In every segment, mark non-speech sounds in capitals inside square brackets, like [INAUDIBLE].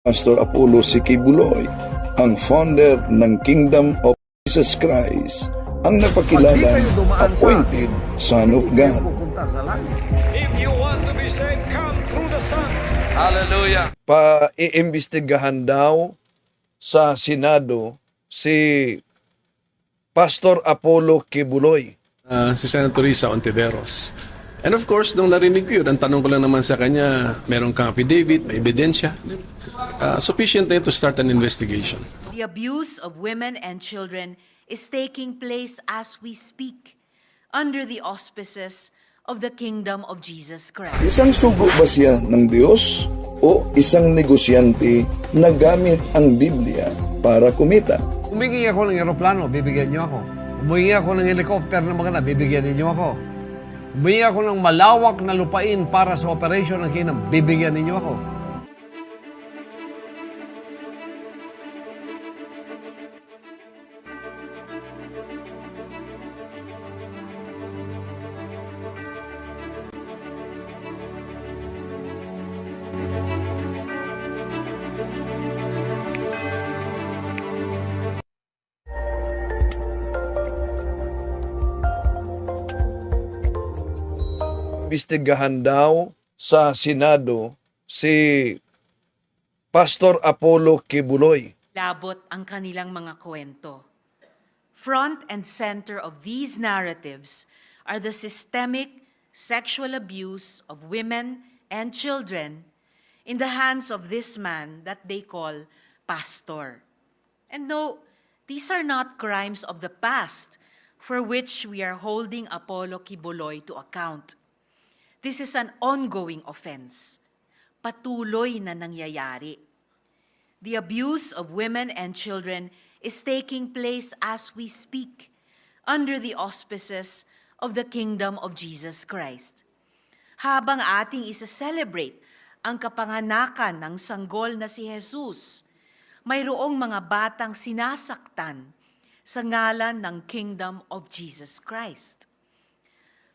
Pastor Apollo Sikibuloy, ang founder ng Kingdom of Jesus Christ, ang napakilalang appointed Son of God. If you want to be saved, come through the Son. Hallelujah. Pa-iimbestigahan daw sa Senado si Pastor Apollo Kibuloy. Ah, si Senator Risa Ontiveros. And of course, nung narinig ko yun, ang tanong ko lang naman sa kanya, meron kang affidavit, may ebidensya. Ah, sufficient na to start an investigation. The abuse of women and children is taking place as we speak under the auspices of the kingdom of Jesus Christ. Isang sugo ba siya ng Diyos o isang negosyante na gamit ang Biblia para kumita? Humingi ako ng eroplano, bibigyan niyo ako. Humingi ako ng helicopter na maganda, bibigyan niyo ako. Humingi ako ng malawak na lupain para sa operation ng kinam, bibigyan niyo ako. Imbestigahan daw sa Senado si Pastor Apollo Kibuloy. Labot ang kanilang mga kwento. Front and center of these narratives are the systemic sexual abuse of women and children in the hands of this man that they call pastor. And no, these are not crimes of the past for which we are holding Apollo Kibuloy to account. This is an ongoing offense. Patuloy na nangyayari. The abuse of women and children is taking place as we speak under the auspices of the kingdom of Jesus Christ. Habang ating isa-celebrate ang kapanganakan ng sanggol na si Jesus, mayroong mga batang sinasaktan sa ngalan ng kingdom of Jesus Christ.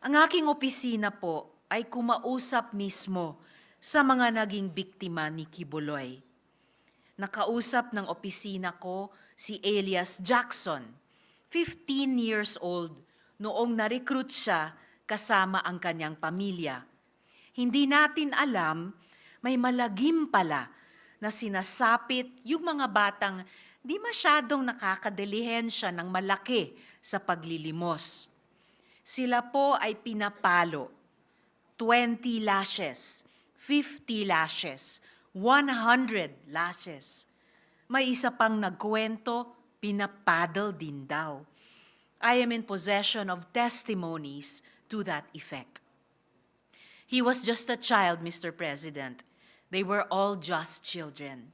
Ang aking opisina po ay kumausap mismo sa mga naging biktima ni Kibuloy. Nakausap ng opisina ko si Elias Jackson, 15 years old, noong na-recruit siya kasama ang kanyang pamilya. Hindi natin alam, may malagim pala na sinasapit yung mga batang di masyadong nakakadilihensya ng malaki sa paglilimos. Sila po ay pinapalo 20 lashes, 50 lashes, 100 lashes. May isa pang nagkwento, pinapaddle din daw. I am in possession of testimonies to that effect. He was just a child, Mr. President. They were all just children.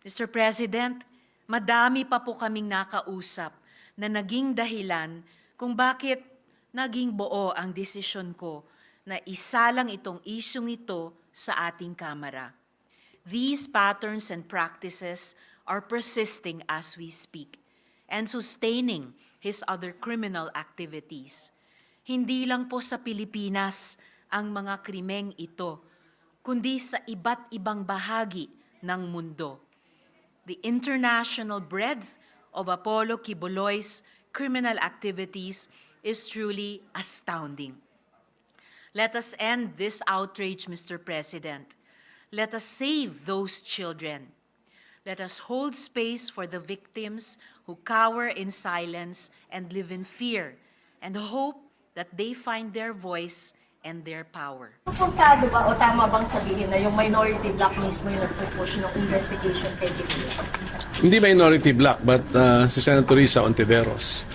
Mr. President, madami pa po kaming nakausap na naging dahilan kung bakit naging buo ang desisyon ko na isalang itong isyong ito sa ating Kamara. These patterns and practices are persisting as we speak and sustaining his other criminal activities. Hindi lang po sa Pilipinas ang mga krimeng ito, kundi sa iba't ibang bahagi ng mundo. The international breadth of Apollo Kibuloy's criminal activities is truly astounding. Let us end this outrage, Mr. President. Let us save those children. Let us hold space for the victims who cower in silence and live in fear and hope that they find their voice and their power. Suportado ba o tama bang sabihin na yung minority block mismo yung nagpupush ng investigation kay Jimmy? Hindi minority black, but ah, si Senator Risa Ontiveros.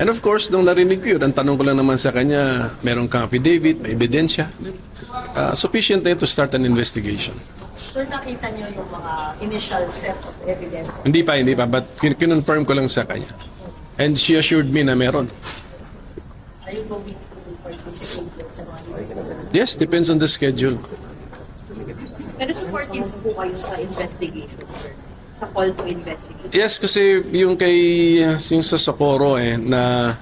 And of course, nung narinig ko yun, ang tanong ko lang naman sa kanya, meron kang affidavit, may ebidensya. Ah, sufficient na to start an investigation. Sir, nakita niyo yung mga initial set of evidence. Hindi pa, hindi pa, but kin- kinonfirm ko lang sa kanya. And she assured me na meron. Are you going to participate sa mga hearings, sir? Yes, depends on the schedule. Pero supportive po kayo sa investigation, sir. Sa call to investigate. Yes, kasi yung kay yung sa Socorro eh na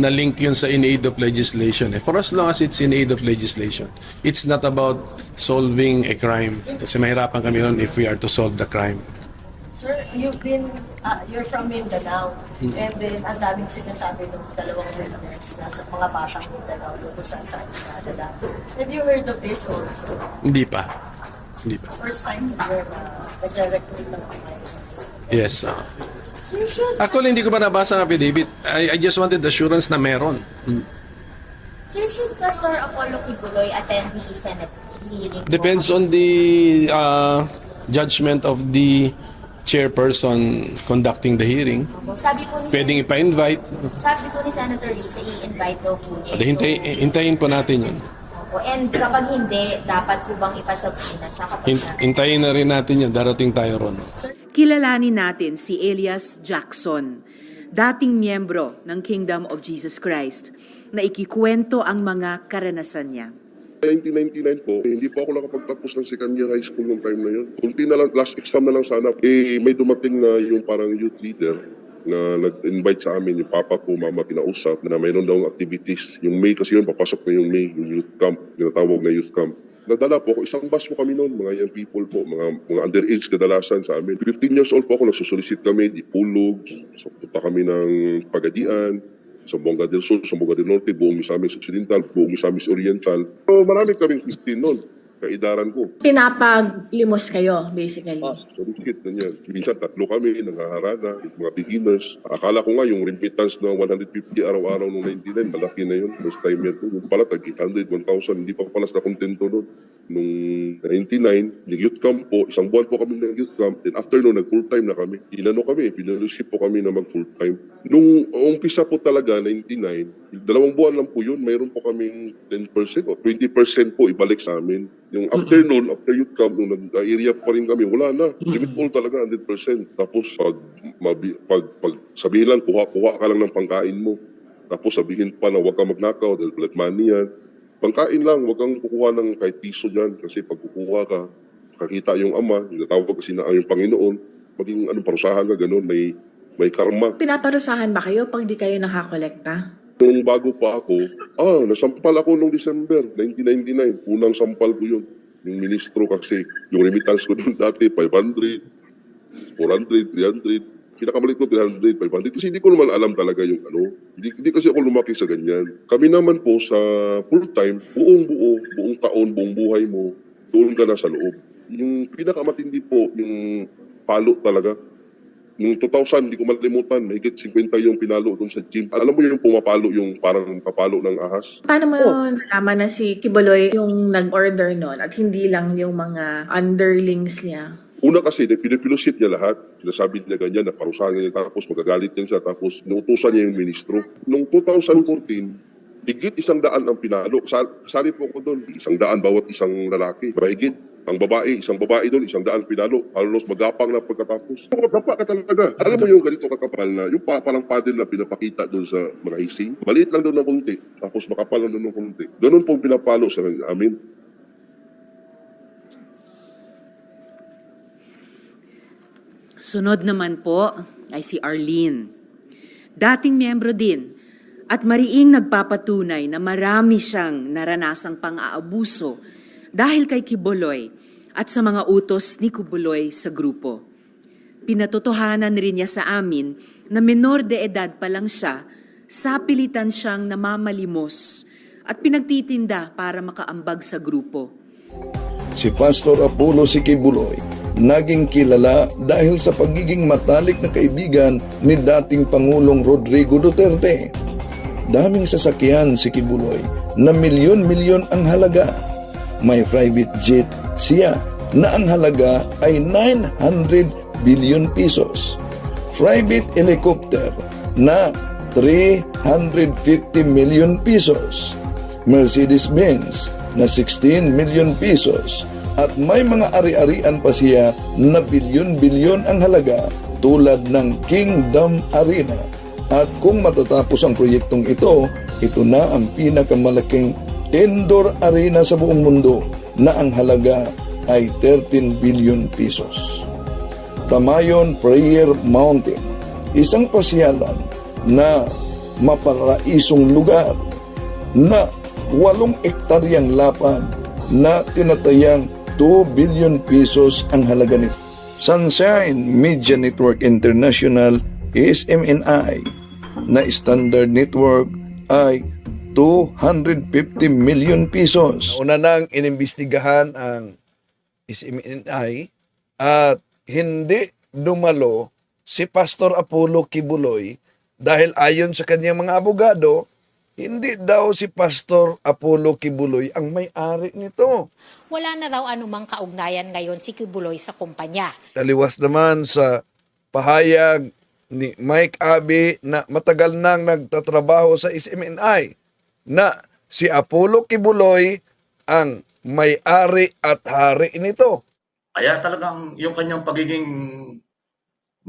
na link yun sa in aid of legislation. Eh. For as long as it's in aid of legislation, it's not about solving a crime. Kasi mahirapan kami nun if we are to solve the crime. Sir, you've been, ah, you're from Mindanao. Hmm. And then, ang daming sinasabi ng dalawang witness na sa mga batang Mindanao doon sa sa Canada. Have you heard of this also? Hindi pa. Hindi pa. First time uh, nagre-recruit ng Yes. ah. Actually, hindi ko pa nabasa ang affidavit. I, I just wanted assurance na meron. Hmm. Sir, should Pastor Apollo Kibuloy attend the Senate hearing? Depends on the uh, judgment of the chairperson conducting the hearing. Sabi po ni Pwedeng ipa-invite. sabi po ni Senator Risa, i-invite daw po niya. Hintay, hintayin po natin yun. Opo. And kapag hindi, dapat po bang ipasabina siya kapag? Hintayin na rin natin yun. Darating tayo ron. Kilalanin natin si Elias Jackson, dating miyembro ng Kingdom of Jesus Christ, na ikikwento ang mga karanasan niya. 1999 po, eh, hindi po ako nakapagtapos ng second year high school nung time na yun. Kunti na lang, last exam na lang sana. Eh, may dumating na yung parang youth leader na nag-invite sa amin, yung papa ko, mama, kinausap, na mayroon daw activities. Yung May, kasi yun, papasok na yung May, yung youth camp, tinatawag na youth camp. Nadala po ako, isang bus po kami noon, mga young people po, mga, mga underage kadalasan sa amin. 15 years old po ako, nagsusolicit kami, di pulog, so, punta kami ng Pagadian, sa Bonga del Sur, sa Bonga del Norte, buong Misamis Occidental, buong Misamis Oriental. So, marami kaming 15 noon, kaidaran ko. pinapaglimos kayo, basically. Solicit na niya. Minsan tatlo kami, nanghaharana, yung mga beginners. Akala ko nga yung remittance na 150 araw-araw noong 99, malaki na yun. First time yan. Yung pala, tag 800, 1,000, hindi pa pala sa kontento noon. Nung 99, nag-youth camp po, isang buwan po kami nag-youth camp. Then after noon, nag-full time na kami. Inano kami, pinalusip po kami na mag-full time. Nung umpisa po talaga, 99, dalawang buwan lang po yun, mayroon po kaming 10% o 20% po ibalik sa amin. Yung after noon, after youth camp, nung nag-area pa rin kami, wala na. Limit all talaga, 100%. Tapos pag, mabi, pag, pag sabihin lang, kuha-kuha ka lang ng pangkain mo. Tapos sabihin pa na huwag ka magnakaw dahil blood money yan. Pangkain lang, huwag kang kukuha ng kahit piso dyan. Kasi pag kukuha ka, kakita yung ama, yung natawag kasi na yung Panginoon, maging anong parusahan ka, ganun, may, may karma. Pinaparusahan ba kayo pag di kayo nakakolekta? Nung bago pa ako, ah, nasampal ako nung December 1999. Unang sampal ko yun. Yung ministro kasi, yung remittance ko dun dati, 500, 400, 300. Pinakamalit ko 300, 500. Kasi hindi ko naman alam talaga yung ano. Hindi, hindi kasi ako lumaki sa ganyan. Kami naman po sa full time, buong buo, buong taon, buong buhay mo, doon ka na sa loob. Yung pinakamatindi po, yung palo talaga. Noong 2000, hindi ko makalimutan, mahigit 50 yung pinalo doon sa gym. Alam mo yung pumapalo, yung parang papalo ng ahas? Paano mo nalaman na si Kibuloy yung nag-order nun at hindi lang yung mga underlings niya? Una kasi, pinipilusit niya lahat. Sinasabi niya ganyan, na parusahan niya, tapos magagalit din siya, tapos inuutosan niya yung ministro. Noong 2014, higit isang daan ang pinalo. Kasali po ako doon, isang daan bawat isang lalaki. Mahigit. Ang babae, isang babae doon, isang daan pinalo. Halos magapang na pagkatapos. Magapa ka talaga. Alam mo yung ganito kakapal na, yung pa, parang paddle na pinapakita doon sa mga icing. Maliit lang doon ng konti, tapos makapal lang doon ng konti. Ganun pong pinapalo sa amin. Sunod naman po ay si Arlene. Dating miyembro din at mariing nagpapatunay na marami siyang naranasang pang-aabuso dahil kay Kibuloy at sa mga utos ni Kibuloy sa grupo. Pinatotohanan rin niya sa amin na menor de edad pa lang siya, sapilitan siyang namamalimos at pinagtitinda para makaambag sa grupo. Si Pastor Apollo Sikibuloy naging kilala dahil sa pagiging matalik na kaibigan ni dating Pangulong Rodrigo Duterte. Daming sasakyan si Kibuloy na milyon-milyon ang halaga. May private jet siya na ang halaga ay 900 billion pesos. Private helicopter na 350 million pesos. Mercedes-Benz na 16 million pesos at may mga ari-arian pa siya na bilyon-bilyon ang halaga tulad ng Kingdom Arena. At kung matatapos ang proyektong ito, ito na ang pinakamalaking indoor arena sa buong mundo na ang halaga ay 13 billion pesos. Tamayon Prayer Mountain, isang pasyalan na maparaisong lugar na walong ektaryang lapad na tinatayang 2 billion pesos ang halaga nito. Sunshine Media Network International SMNI na standard network ay 250 million pesos. Una nang inimbestigahan ang SMNI at hindi dumalo si Pastor Apollo Kibuloy dahil ayon sa kanyang mga abogado, hindi daw si Pastor Apollo Kibuloy ang may-ari nito. Wala na raw anumang kaugnayan ngayon si Kibuloy sa kumpanya. Taliwas naman sa pahayag ni Mike Abe na matagal nang nagtatrabaho sa SMNI na si Apollo Kibuloy ang may-ari at hari nito. Kaya talagang yung kanyang pagiging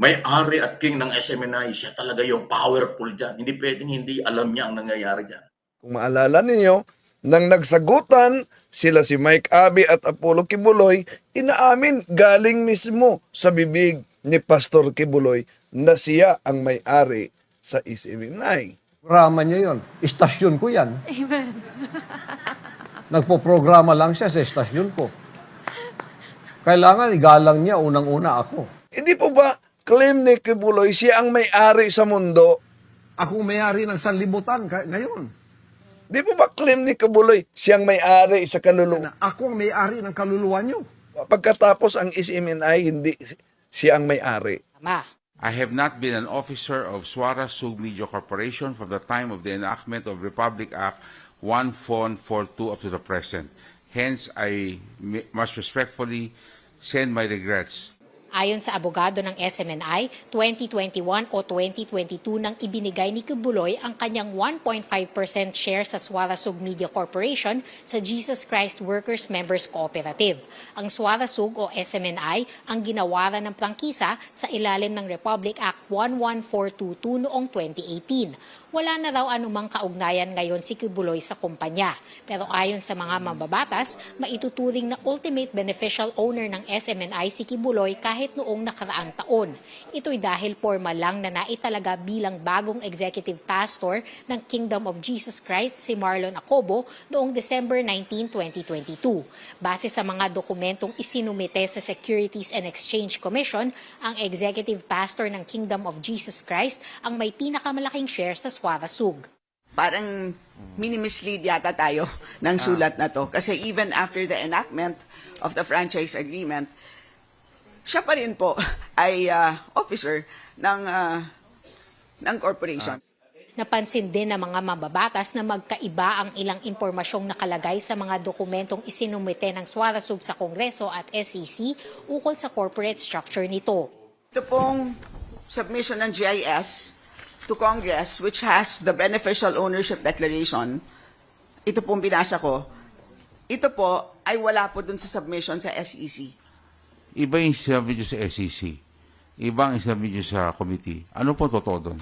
may-ari at king ng SMNI, siya talaga yung powerful dyan. Hindi pwedeng hindi alam niya ang nangyayari dyan. Kung maalala ninyo, nang nagsagutan sila si Mike Abe at Apollo Kibuloy, inaamin galing mismo sa bibig ni Pastor Kibuloy na siya ang may-ari sa SMNI. Programa niya yon. Istasyon ko yan. Amen. Nagpo-programa lang siya sa istasyon ko. Kailangan igalang niya unang-una ako. Hindi po ba claim ni Kibuloy siya ang may-ari sa mundo? Ako may-ari ng sanlibutan ngayon. Di po ba claim ni Kibuloy siyang may-ari sa kaluluwa? Ako ang may-ari ng kaluluwa niyo. Pagkatapos ang SMNI, hindi si- siya ang may-ari. Tama. I have not been an officer of Swara Sug Media Corporation from the time of the enactment of Republic Act 1442 up to the present. Hence, I must respectfully send my regrets Ayon sa abogado ng SMNI, 2021 o 2022 nang ibinigay ni Kibuloy ang kanyang 1.5% share sa Suarasug Media Corporation sa Jesus Christ Workers Members Cooperative. Ang Suarasug o SMNI ang ginawaran ng prangkisa sa ilalim ng Republic Act 11422 noong 2018. Wala na raw anumang kaugnayan ngayon si Kibuloy sa kumpanya. Pero ayon sa mga mambabatas, maituturing na ultimate beneficial owner ng SMNI si Kibuloy kahit noong nakaraang taon. Ito'y dahil formal lang na naitalaga bilang bagong executive pastor ng Kingdom of Jesus Christ si Marlon Acobo noong December 19, 2022. Base sa mga dokumentong isinumite sa Securities and Exchange Commission, ang executive pastor ng Kingdom of Jesus Christ ang may pinakamalaking share sa Suarasug. parang mini-mislead yata tayo [LAUGHS] ng sulat na to. Kasi even after the enactment of the franchise agreement, siya pa rin po [LAUGHS] ay ah, officer ng ah, ng corporation. Napansin din ng mga mababatas na magkaiba ang ilang impormasyong nakalagay sa mga dokumentong isinumite ng Suarasug sa Kongreso at SEC ukol sa corporate structure nito. Ito pong submission ng GIS to Congress which has the beneficial ownership declaration, ito pong binasa ko, ito po ay wala po dun sa submission sa SEC. Iba yung sinabi nyo sa SEC. Ibang sinabi nyo sa committee. Ano po totoo doon?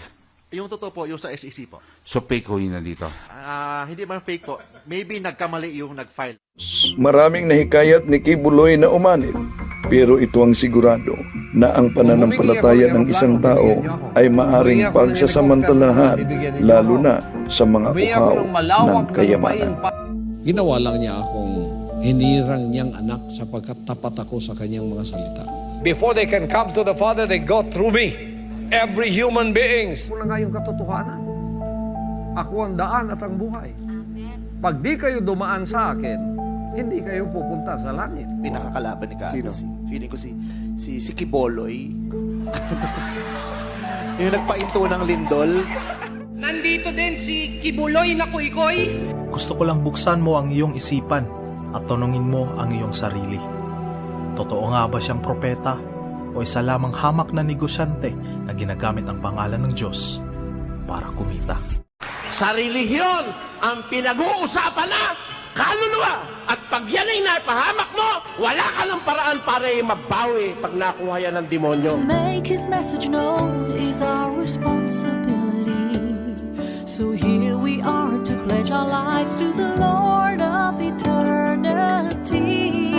Yung totoo po, yung sa SEC po. So fake ho yun nandito. Ah, hindi man fake po. Maybe nagkamali yung nag-file. Maraming nahikayat ni Kibuloy na umanit, pero ito ang sigurado na ang pananampalataya ng isang tao ay maaring pagsasamantalahan lalo na sa mga uhaw ng kayamanan. Ginawa lang niya akong hinirang niyang anak sapagkat tapat ako sa kanyang mga salita. Before they can come to the Father, they go through me. Every human beings. Wala nga yung katotohanan. Ako ang daan at ang buhay. Pag di kayo dumaan sa akin, hindi kayo pupunta sa langit. Pinakakalaban ni Kano. Si, feeling ko si, si, si Kiboloy. [LAUGHS] yung nagpainto ng lindol. Nandito din si Kibuloy na Kuy-Koy. Gusto ko lang buksan mo ang iyong isipan at tanungin mo ang iyong sarili. Totoo nga ba siyang propeta o isa lamang hamak na negosyante na ginagamit ang pangalan ng Diyos para kumita? Sa relihiyon, ang pinag-uusapan na kaluluwa. At pag yan ay napahamak mo, wala ka ng paraan para ay mabawi pag nakuha yan ng demonyo. Make his message known is our responsibility. So here we are to pledge our lives to the Lord of eternity.